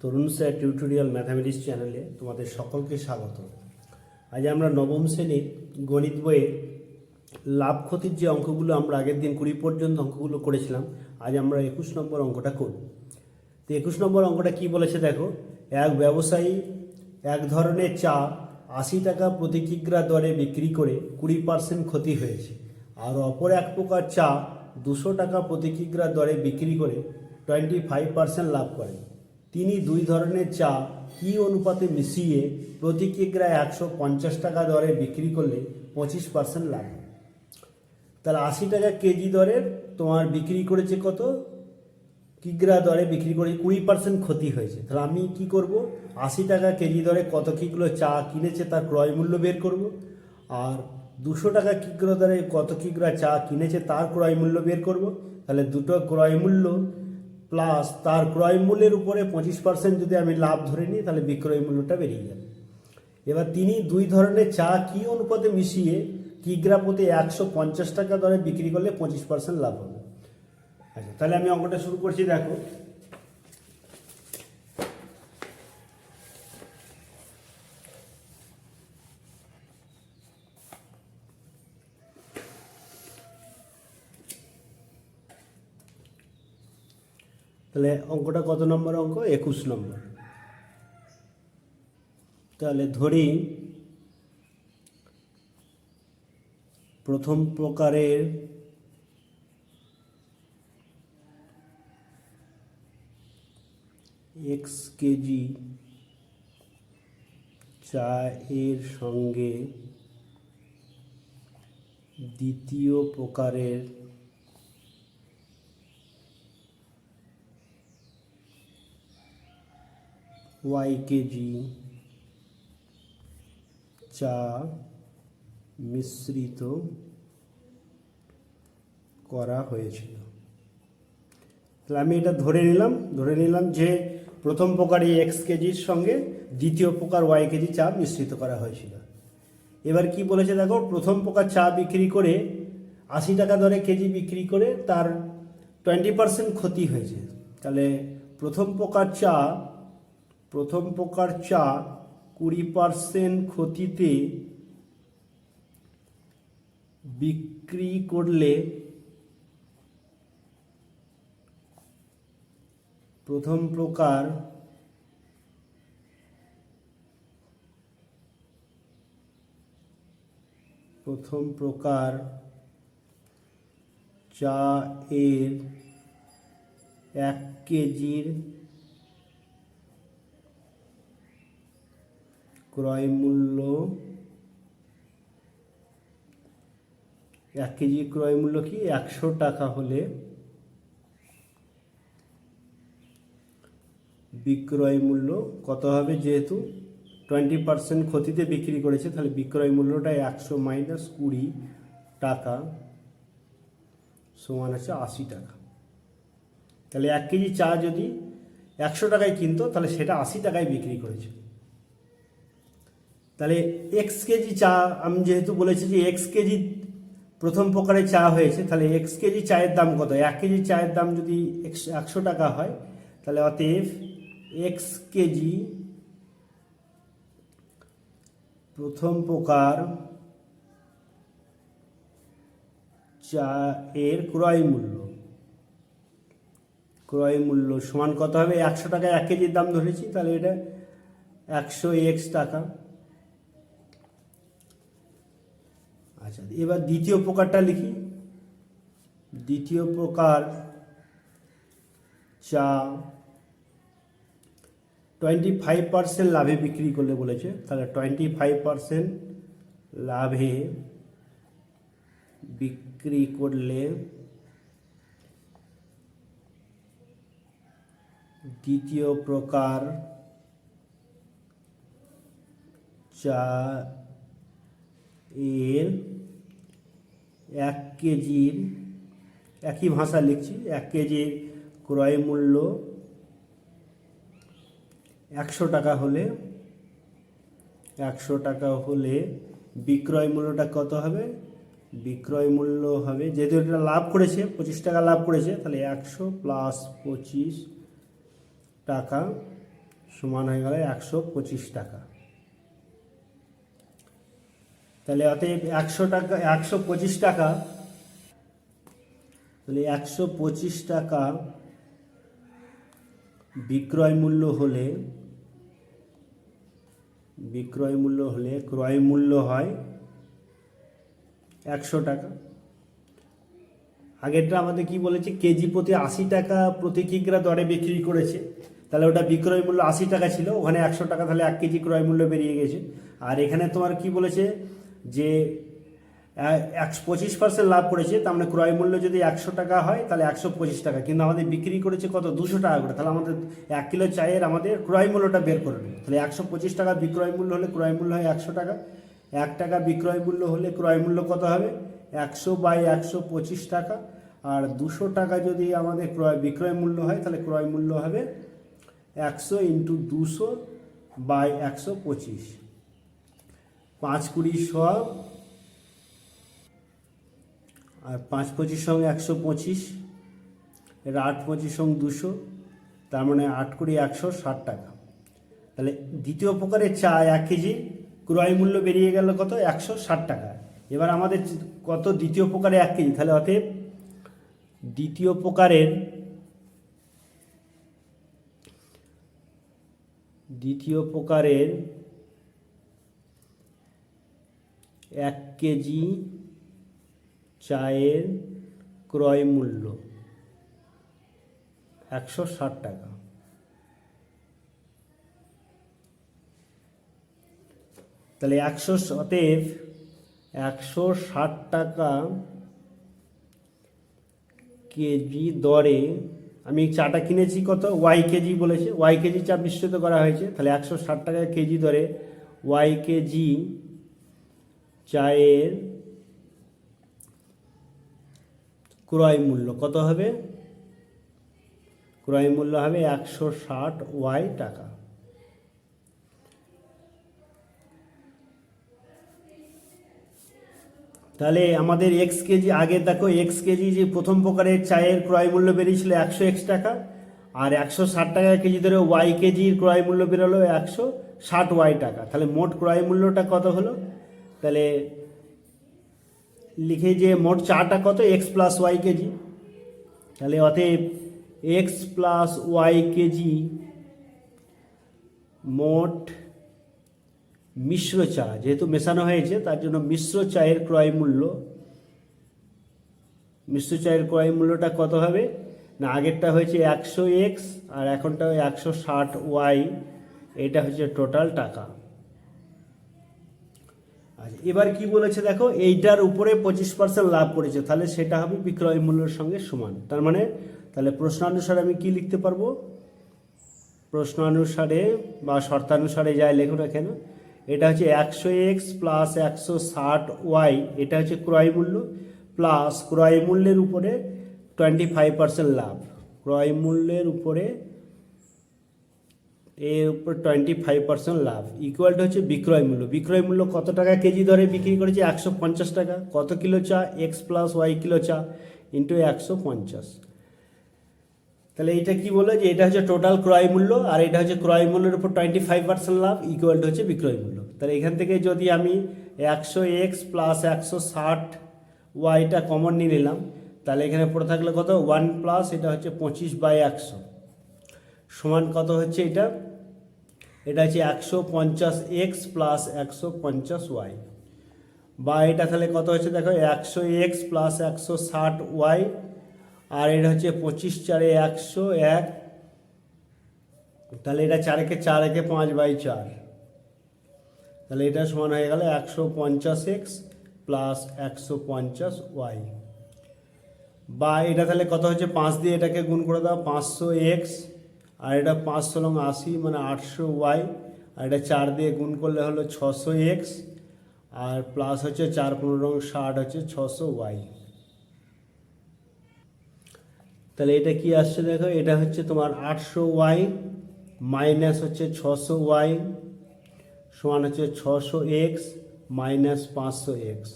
তরুণ sir tutorial mathematics চ্যানেলে তোমাদের সকলকে স্বাগত। আজ আমরা নবম শ্রেণির গণিত বইয়ে লাভ ক্ষতির যে অঙ্কগুলো আমরা আগের দিন কুড়ি পর্যন্ত অঙ্কগুলো করেছিলাম, আজ আমরা একুশ নম্বর অঙ্কটা করব। তো একুশ নম্বর অঙ্কটা কি বলেছে দেখো, এক ব্যবসায়ী এক ধরনের চা আশি টাকা প্রতি কিগ্রা দরে বিক্রি করে কুড়ি পার্সেন্ট ক্ষতি হয়েছে, আর অপর এক প্রকার চা দুশো টাকা প্রতি কিগ্রা দরে বিক্রি করে টোয়েন্টি ফাইভ পার্সেন্ট লাভ করেন তিনি দুই ধরনের চা কী অনুপাতে মিশিয়ে প্রতি কিগ্রা একশো পঞ্চাশ টাকা দরে বিক্রি করলে পঁচিশ পার্সেন্ট লাভ তাহলে আশি টাকা কেজি দরের তোমার বিক্রি করেছে কত? কিগ্রা দরে বিক্রি করে কুড়ি পার্সেন্ট ক্ষতি হয়েছে। তাহলে আমি কি করব? আশি টাকা কেজি দরে কত কিগুলো চা কিনেছে তার ক্রয় মূল্য বের করব। আর দুশো টাকা কিগ্রা দরে কত কিগ্রা চা কিনেছে তার ক্রয় মূল্য বের করব। তাহলে দুটো ক্রয় মূল্য প্লাস তার ক্রয় মূল্যের উপরে পঁচিশ পার্সেন্ট যদি আমি লাভ ধরে নিই, তাহলে বিক্রয় মূল্যটা বেরিয়ে যাবে। এবার তিনি দুই ধরনের চা কী অনুপাতে মিশিয়ে কিগ্রা প্রতি একশো পঞ্চাশ টাকা দরে বিক্রি করলে পঁচিশ পার্সেন্ট লাভ হবে। আচ্ছা তাহলে আমি অঙ্কটা শুরু করছি, দেখো। তাহলে অঙ্কটা কত নম্বর অঙ্ক? একুশ নম্বর। তাহলে ধরি, প্রথম প্রকারের এক্স কেজি চা এর সঙ্গে দ্বিতীয় প্রকারের ওয়াই কেজি চা মিশ্রিত করা হয়েছিল। তাহলে আমি এটা ধরে নিলাম ধরে নিলাম যে প্রথম প্রকার এই এক্স কেজির সঙ্গে দ্বিতীয় প্রকার ওয়াই কেজি চা মিশ্রিত করা হয়েছিল। এবার কি বলেছে দেখো, প্রথম প্রকার চা বিক্রি করে আশি টাকা দরে কেজি বিক্রি করে তার টোয়েন্টি পার্সেন্ট ক্ষতি হয়েছে। তাহলে প্রথম প্রকার চা প্রথম প্রকার চা কুড়ি পার্সেন্ট ক্ষতিতে বিক্রি করলে প্রথম প্রকার প্রথম প্রকার চা এর এক কেজির ক্রয় মূল্য এক কেজি ক্রয় মূল্য কি? একশো টাকা হলে বিক্রয় মূল্য কত হবে যেহেতু টোয়েন্টি পার্সেন্ট ক্ষতিতে বিক্রি করেছে, তাহলে বিক্রয় মূল্যটা একশো মাইনাস কুড়ি টাকা সমান আছে আশি টাকা। তাহলে এক কেজি চা যদি একশো টাকায় কিনতো, তাহলে সেটা আশি টাকায় বিক্রি করেছে। তাহলে এক্স কেজি চা, আমি যেহেতু বলেছি যে এক্স কেজি প্রথম প্রকারে চা হয়েছে, তাহলে এক্স কেজি চায়ের দাম কত? এক কেজি চায়ের দাম যদি একশো টাকা হয়, তাহলে অতএব এক্স কেজি প্রথম প্রকার চা এর ক্রয় মূল্য। ক্রয় মূল্য সমান কত হবে? একশো টাকা এক কেজির দাম ধরেছি, তাহলে এটা একশো এক্স টাকা। আচ্ছা এবার দ্বিতীয় প্রকারটা লিখি। দ্বিতীয় প্রকার চা টোয়েন্টি ফাইভ পার্সেন্ট লাভে বিক্রি করলে বলেছে, তাহলে টোয়েন্টি ফাইভ পার্সেন্ট লাভে বিক্রি করলে দ্বিতীয় প্রকার চা এর এক কেজির, একই ভাষা লিখছি, এক কেজির ক্রয় মূল্য একশো টাকা হলে, একশো টাকা হলে বিক্রয় মূল্যটা কত হবে? বিক্রয় মূল্য হবে, যেহেতু এটা লাভ করেছে, পঁচিশ টাকা লাভ করেছে, তাহলে একশো প্লাস পঁচিশ টাকা সমান হয়ে গেল একশো পঁচিশ টাকা। তাহলে অতএব একশো টাকা, একশো পঁচিশ টাকা, তাহলে একশো পঁচিশ টাকা বিক্রয় মূল্য হলে, বিক্রয় মূল্য হলে ক্রয় মূল্য হয় একশো টাকা। আগেরটা আমাদের কি বলেছে? কেজি প্রতি আশি টাকা প্রতি কিগ্রা দরে বিক্রি করেছে। তাহলে ওটা বিক্রয় মূল্য আশি টাকা ছিল, ওখানে একশো টাকা তাহলে এক কেজি ক্রয় মূল্য বেরিয়ে গেছে। আর এখানে তোমার কি বলেছে? যে একশো পঁচিশ পার্সেন্ট লাভ করেছে, তার মানে ক্রয় মূল্য যদি একশো টাকা হয়, তাহলে একশো পঁচিশ টাকা। কিন্তু আমাদের বিক্রি করেছে কত? দুশো টাকা করে। তাহলে আমাদের এক কিলো চায়ের আমাদের ক্রয় মূল্যটা বের করে নেবে তাহলে একশো পঁচিশ টাকা বিক্রয় মূল্য হলে ক্রয় মূল্য হয় একশো টাকা। এক টাকা বিক্রয় মূল্য হলে ক্রয় মূল্য কত হবে? একশো বাই একশো পঁচিশ টাকা। আর দুশো টাকা যদি আমাদের ক্রয়, বিক্রয় মূল্য হয়, তাহলে ক্রয় মূল্য হবে একশো ইন্টু দুশো বাই একশো পঁচিশ। পাঁচ কুড়ি শ আর পাঁচ পঁচিশ সঙ্গে একশো পঁচিশ এটা আট পঁচিশ সঙ্গে দুশো, তার মানে আট কুড়ি একশো ষাট টাকা। তাহলে দ্বিতীয় প্রকারের চা এক কেজি, ক্রয় মূল্য বেরিয়ে গেল কত? একশো ষাট টাকা। এবার আমাদের কত দ্বিতীয় প্রকারে এক কেজি? তাহলে অতএব দ্বিতীয় প্রকারের দ্বিতীয় প্রকারের এক কেজি চায়ের ক্রয় মূল্য একশো ষাট টাকা। তাহলে একশো অতএব একশো ষাট টাকা কেজি দরে আমি চাটা কিনেছি কত? ওয়াই কেজি বলেছে। ওয়াই কেজি চা মিশ্রিত করা হয়েছে। তাহলে একশো ষাট টাকা কেজি দরে ওয়াই কেজি চায়ের ক্রয় মূল্য কত হবে? ক্রয় মূল্য হবে একশো ষাট ওয়াই টাকা। তাহলে আমাদের এক্স কেজি, আগে দেখো এক্স কেজি যে প্রথম প্রকারের চায়ের ক্রয় মূল্য বেরিয়েছিল একশো এক্স টাকা, আর একশো ষাট টাকা কেজি ধরে ওয়াই কেজির ক্রয় মূল্য বেরোলো একশো ষাট ওয়াই টাকা। তাহলে মোট ক্রয় মূল্যটা কত হলো? তাহলে লিখে যে মোট চাটা কত? এক্স প্লাস ওয়াই কেজি তাহলে অতএব এক্স প্লাস ওয়াই কেজি মোট মিশ্র চা, যেহেতু মেশানো হয়েছে, তার জন্য মিশ্র চায়ের ক্রয় মূল্য। মিশ্র চায়ের ক্রয় মূল্যটা কত হবে? না, আগেরটা হয়েছে একশো এক্স আর এখনটা একশো ষাট ওয়াই এটা হচ্ছে টোটাল টাকা। আচ্ছা এবার কি বলেছে দেখো, এইটার উপরে পঁচিশ পার্সেন্ট লাভ করেছে, তাহলে সেটা হবে বিক্রয় মূল্যের সঙ্গে সমান। তার মানে তাহলে প্রশ্নানুসারে আমি কি লিখতে পারব? প্রশ্নানুসারে বা শর্তানুসারে যাই লেখো না কেন, এটা হচ্ছে একশো এক্স প্লাস একশো ষাট ওয়াই, এটা হচ্ছে ক্রয় মূল্য প্লাস ক্রয় মূল্যের উপরে টোয়েন্টি ফাইভ পার্সেন্ট লাভ। ক্রয় মূল্যের উপরে এর উপর টোয়েন্টি ফাইভ পার্সেন্ট লাভ ইকুয়ালটা হচ্ছে বিক্রয় মূল্য। বিক্রয় মূল্য কত টাকা কেজি দরে বিক্রি করেছে? একশো পঞ্চাশ টাকা। কত কিলো চা? এক্স প্লাস ওয়াই কিলো চা ইন্টু একশো পঞ্চাশ। তাহলে এটা কি বলে যে এটা হচ্ছে টোটাল ক্রয় মূল্য আর এটা হচ্ছে ক্রয় মূল্যের উপর টোয়েন্টি ফাইভ পার্সেন্ট লাভ ইকুয়াল হচ্ছে বিক্রয় মূল্য। তাহলে এখান থেকে যদি আমি একশো এক্স প্লাস একশো ষাট ওয়াইটা কমন নিয়ে নিলাম, তাহলে এখানে পড়ে থাকলে কত? ওয়ান প্লাস এটা হচ্ছে পঁচিশ বাই একশো। সমান কত হচ্ছে এটা? এটা হচ্ছে একশো পঞ্চাশ এক্স প্লাস একশো পঞ্চাশ ওয়াই বা এটা তাহলে কত হচ্ছে দেখো? একশো এক্স প্লাস একশো ষাট ওয়াই আর এটা হচ্ছে পঁচিশ চারে একশো এক। তাহলে এটা চারেকে চার, একে পাঁচ বাই চার। তাহলে এটা সমান হয়ে গেল একশো পঞ্চাশ এক্স প্লাস একশো পঞ্চাশ ওয়াই বা এটা তাহলে কত হচ্ছে? পাঁচ দিয়ে এটাকে গুণ করে দাও, পাঁচশো এক্স আর এটা পাঁচশো লং আশি মানে আটশো ওয়াই, আর এটা চার দিয়ে গুণ করলে হলো ছশো এক্স, আর প্লাস হচ্ছে চার পনেরো রং ষাট হচ্ছে ছশো ওয়াই। তাহলে এটা কি আসছে দেখো? এটা হচ্ছে তোমার আটশো ওয়াই মাইনাস হচ্ছে ছশো ওয়াই সমান হচ্ছে ছশো এক্স মাইনাস পাঁচশো এক্স।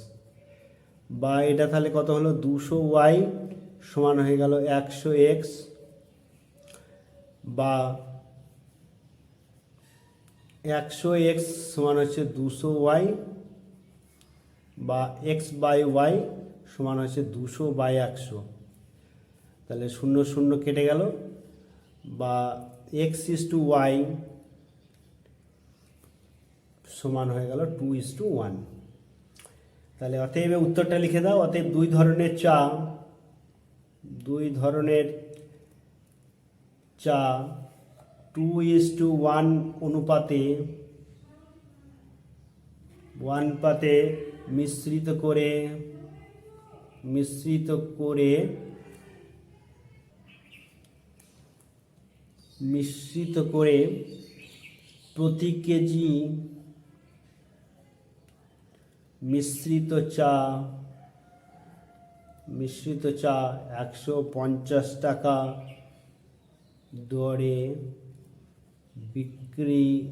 বা এটা তাহলে কত হলো? দুশো ওয়াই সমান হয়ে গেল একশো এক্স। বা একশো এক্স সমান হচ্ছে দুশো ওয়াই বা এক্স বাই ওয়াই সমান হচ্ছে দুশো বাই একশো। তাহলে শূন্য শূন্য কেটে গেল বা এক্স ইস টু ওয়াই সমান হয়ে গেল টু ইস টু ওয়ান। তাহলে অতএব উত্তরটা লিখে দাও, অতএব দুই ধরনের চা, দুই ধরনের চা টু ইস টু ওয়ান অনুপাতে ওয়ান পাতে মিশ্রিত করে মিশ্রিত করে মিশ্রিত করে প্রতি কেজি মিশ্রিত চা মিশ্রিত চা একশো পঞ্চাশ টাকা দরে বিক্রি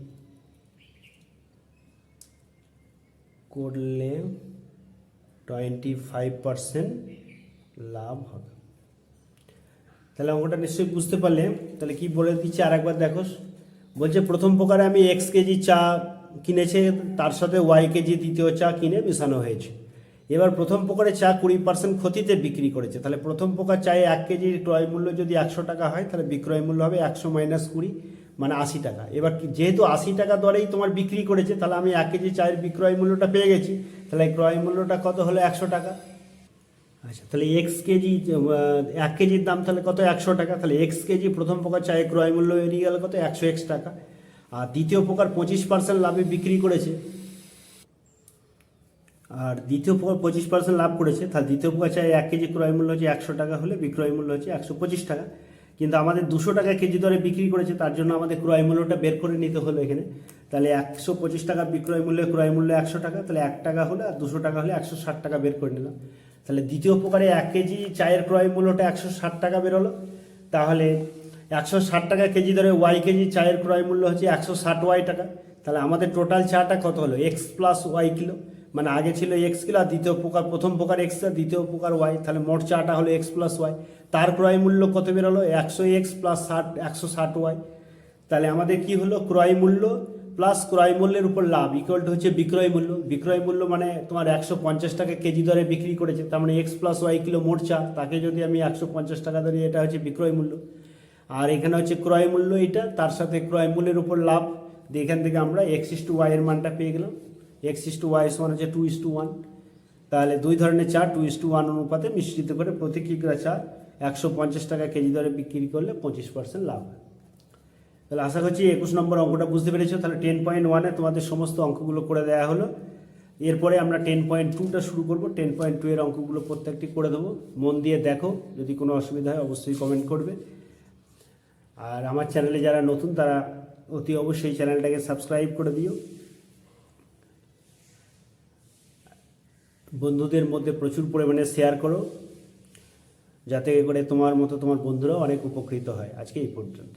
করলে টোয়েন্টি ফাইভ পারসেন্ট লাভ হবে। তাহলে অঙ্কটা নিশ্চয়ই বুঝতে পারলে, তাহলে কি বলে দিচ্ছে আর একবার দেখো। বলছে, প্রথম প্রকারে আমি এক্স কেজি চা কিনেছে, তার সাথে ওয়াই কেজি দ্বিতীয় চা কিনে মেশানো হয়েছে। এবার প্রথম প্রকারে চা কুড়ি পার্সেন্ট ক্ষতিতে বিক্রি করেছে। তাহলে প্রথম প্রকার চায়ে এক কেজির ক্রয় মূল্য যদি একশো টাকা হয়, তাহলে বিক্রয় মূল্য হবে একশো মাইনাস কুড়ি মানে আশি টাকা। এবার যেহেতু আশি টাকা দরেই তোমার বিক্রি করেছে, তাহলে আমি এক কেজি চায়ের বিক্রয় মূল্যটা পেয়ে গেছি। তাহলে ক্রয় মূল্যটা কত হলো একশো টাকা? আচ্ছা তাহলে এক্স কেজি এক কেজির দাম তাহলে কত একশো টাকা? তাহলে এক্স কেজি প্রথম প্রকার চায়ের ক্রয় মূল্য বেরিয়ে গেল কত? একশো এক্স টাকা। আর দ্বিতীয় প্রকার পঁচিশ পার্সেন্ট লাভে বিক্রি করেছে। আর দ্বিতীয় প্রকার পঁচিশ পার্সেন্ট লাভ করেছে। তাহলে দ্বিতীয় প্রকার চায়ে এক কেজি ক্রয় মূল্য হচ্ছে একশো টাকা হলে বিক্রয় মূল্য হচ্ছে একশো পঁচিশ টাকা। কিন্তু আমাদের দুশো টাকা কেজি দরে বিক্রি করেছে, তার জন্য আমাদের ক্রয় মূল্যটা বের করে নিতে হলো এখানে। তাহলে একশো পঁচিশ টাকা বিক্রয় মূল্যে ক্রয় মূল্য একশো টাকা, তাহলে এক টাকা হলে আর দুশো টাকা হলে একশো ষাট টাকা বের করে নিলাম। তাহলে দ্বিতীয় প্রকারে এক কেজি চায়ের ক্রয় মূল্যটা একশো ষাট টাকা বেরোলো তাহলে একশো ষাট টাকা কেজি ধরে ওয়াই কেজি চায়ের ক্রয় মূল্য হচ্ছে একশো ষাট ওয়াই টাকা। তাহলে আমাদের টোটাল চাটা কত হলো? X plus y kilo. মানে আগে ছিল এক্স কিলো দ্বিতীয় প্রকার, প্রথম প্রকার এক্স দ্বিতীয় প্রকার ওয়াই তাহলে মোট চাটা হলো এক্স প্লাস ওয়াই তার ক্রয় মূল্য কত বেরোলো? একশো এক্স প্লাস ষাট, একশো ষাট ওয়াই তাহলে আমাদের কি হলো? ক্রয় মূল্য প্লাস ক্রয় মূল্যের উপর লাভ ইকুয়াল টু হচ্ছে বিক্রয় মূল্য। বিক্রয় মূল্য মানে তোমার একশো পঞ্চাশ টাকা কেজি দরে বিক্রি করেছে, তার মানে এক্স প্লাস ওয়াই কিলো মোট চা তাকে যদি আমি একশো পঞ্চাশ টাকা ধরি, এটা হচ্ছে বিক্রয় মূল্য। আর এখানে হচ্ছে ক্রয় মূল্য এটা, তার সাথে ক্রয় মূল্যের উপর লাভ। এখান থেকে আমরা এক্স ইস টু ওয়াই এর মানটা পেয়ে গেলাম। এক্স ইস টু ওয়াই সমান হচ্ছে টু ইস টু ওয়ান তাহলে দুই ধরনের চা টু ইস টু ওয়ান অনুপাতে মিশ্রিত করে প্রতি কিগ্রা চা একশো পঞ্চাশ টাকা কেজি দরে বিক্রি করলে পঁচিশ পার্সেন্ট লাভ হয়। তাহলে আশা করছি একুশ নম্বর অঙ্কটা বুঝতে পেরেছ। তাহলে টেন পয়েন্ট ওয়ানে তোমাদের সমস্ত অঙ্কগুলো করে দেওয়া হলো। এরপরে আমরা টেন পয়েন্ট টুটা শুরু করব। টেন পয়েন্ট টু এর অঙ্কগুলো প্রত্যেকটি করে দেবো। মন দিয়ে দেখো, যদি কোনো অসুবিধা হয় অবশ্যই কমেন্ট করবে। আর আমার চ্যানেলে যারা নতুন, তারা অতি অবশ্যই চ্যানেলটাকে সাবস্ক্রাইব করে দিও। বন্ধুদের মধ্যে প্রচুর পরিমাণে শেয়ার করো, যাতে করে তোমার মতো তোমার বন্ধুরাও অনেক উপকৃত হয় আজকে এই পর্যন্ত।